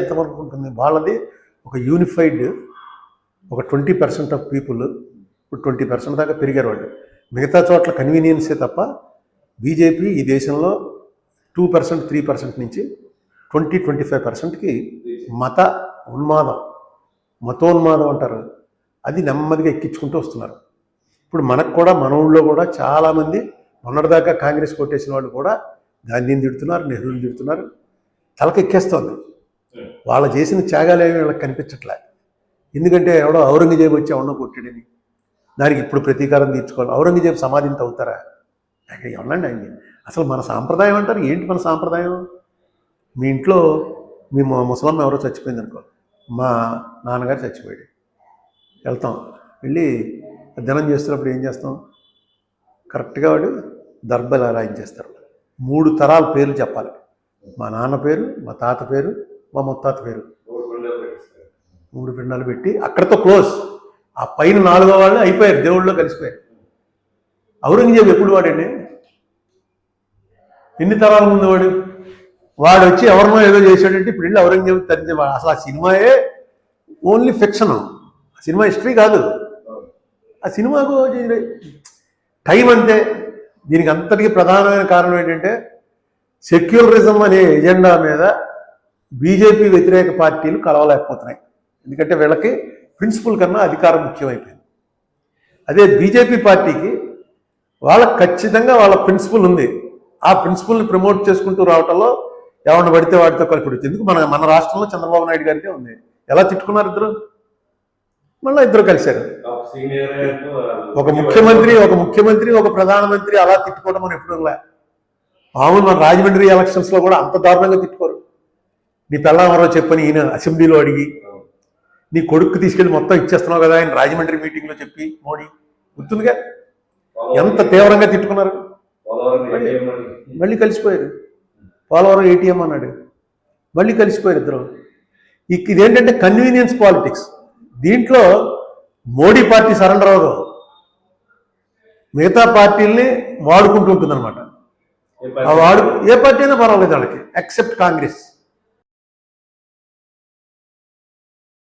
ఎంతవరకు ఉంటుంది వాళ్ళది ఒక యూనిఫైడ్ ఒక ట్వంటీ పర్సెంట్ ఆఫ్ పీపుల్ ఇప్పుడు ట్వంటీ పర్సెంట్ దాకా పెరిగారు వాళ్ళు. మిగతా చోట్ల కన్వీనియన్సే తప్ప బీజేపీ ఈ దేశంలో టూ పర్సెంట్ త్రీ పర్సెంట్ నుంచి ట్వంటీ ట్వంటీ ఫైవ్ పర్సెంట్కి మత ఉన్మాదం మతోన్మాదం అంటారు. అది నెమ్మదిగా ఎక్కించుకుంటూ వస్తున్నారు. ఇప్పుడు మనకు కూడా మన ఊళ్ళో కూడా చాలామంది మొన్నటిదాకా కాంగ్రెస్ కొట్టేసిన వాళ్ళు కూడా గాంధీని తిడుతున్నారు నెహ్రూని తిడుతున్నారు. తలకెక్కేస్తోంది. వాళ్ళు చేసిన త్యాగాలు ఏమి వీళ్ళకి కనిపించట్లే. ఎందుకంటే ఎవడో ఔరంగజేబు వచ్చి ఎవడో కొట్టాడని. దానికి ఇప్పుడు ప్రతీకారం తీర్చుకోవాలి. ఔరంగజేబు సమాధిని అవుతారా? ఎవరండి ఆయన? అసలు మన సాంప్రదాయం అంటారు ఏంటి మన సాంప్రదాయం? మీ ఇంట్లో మీ ముసలమ్మ ఎవరో చచ్చిపోయింది అనుకో మా నాన్నగారు చచ్చిపోయాడు. వెళ్తాం. వెళ్ళి దినం చేస్తున్నప్పుడు ఏం చేస్తాం? కరెక్ట్గా వాడు దర్బలు రాయించేస్తారు మూడు తరాల పేర్లు చెప్పాలి. మా నాన్న పేరు మా తాత పేరు మా ముత్తాత పేరు. మూడు పిండాలు పెట్టి అక్కడతో క్లోజ్. ఆ పైన నాలుగో వాళ్ళు అయిపోయారు దేవుళ్ళలో కలిసిపోయారు. ఔరంగజేబు ఎప్పుడు వాడండి? ఎన్ని తరాల ముందు వాడు? వాడు వచ్చి ఎవరినో ఏదో చేశాడంటే ఇప్పుడు వెళ్ళి ఔరంగజేబు తరించే అసలు ఆ సినిమాయే ఓన్లీ ఫిక్షన్. ఆ సినిమా హిస్టరీ కాదు. ఆ సినిమాకు టైం అంతే దీనికి అంతటికి ప్రధానమైన కారణం ఏంటంటే సెక్యులరిజం అనే ఎజెండా మీద బీజేపీ వ్యతిరేక పార్టీలు కలవలేకపోతున్నాయి. ఎందుకంటే వీళ్ళకి ప్రిన్సిపల్ కన్నా అధికారం ముఖ్యమైపోయింది. అదే బీజేపీ పార్టీకి వాళ్ళకి ఖచ్చితంగా వాళ్ళ ప్రిన్సిపల్ ఉంది. ఆ ప్రిన్సిపల్ని ప్రమోట్ చేసుకుంటూ రావటంలో ఎవరిని పడితే వాడితో కలిపి ఎందుకు? మన మన రాష్ట్రంలో చంద్రబాబు నాయుడు గారికే ఉంది. ఎలా తిట్టుకున్నారు ఇద్దరు? మళ్ళీ ఇద్దరు కలిశారు. ఒక ముఖ్యమంత్రి ఒక ముఖ్యమంత్రి ఒక ప్రధానమంత్రి అలా తిట్టుకోవడం మనం ఎప్పుడు మామూలు మన రాజమండ్రి ఎలక్షన్స్లో కూడా అంత దారుణంగా తిట్టుకోరు. నీ పెళ్ళాం చెప్పని ఈయన అసెంబ్లీలో అడిగి నీ కొడుకు తీసుకెళ్ళి మొత్తం ఇచ్చేస్తున్నావు కదా ఆయన రాజమండ్రి మీటింగ్లో చెప్పి మోడీ. గుర్తుందిగా? ఎంత తీవ్రంగా తిట్టుకున్నారు? మళ్ళీ కలిసిపోయారు. పోలవరం ఏటీఎం అన్నాడు. మళ్ళీ కలిసిపోయారు ఇద్దరు. ఇదేంటంటే కన్వీనియన్స్ పాలిటిక్స్ దీంట్లో మోడీ పార్టీ సరెండర్ అవ్వదు. మిగతా పార్టీల్ని వాడుకుంటూ ఉంటుందన్నమాట. ఆ వాడు ఏ పార్టీ అయినా పర్వాలేదు వాళ్ళకి. ఎక్సెప్ట్ కాంగ్రెస్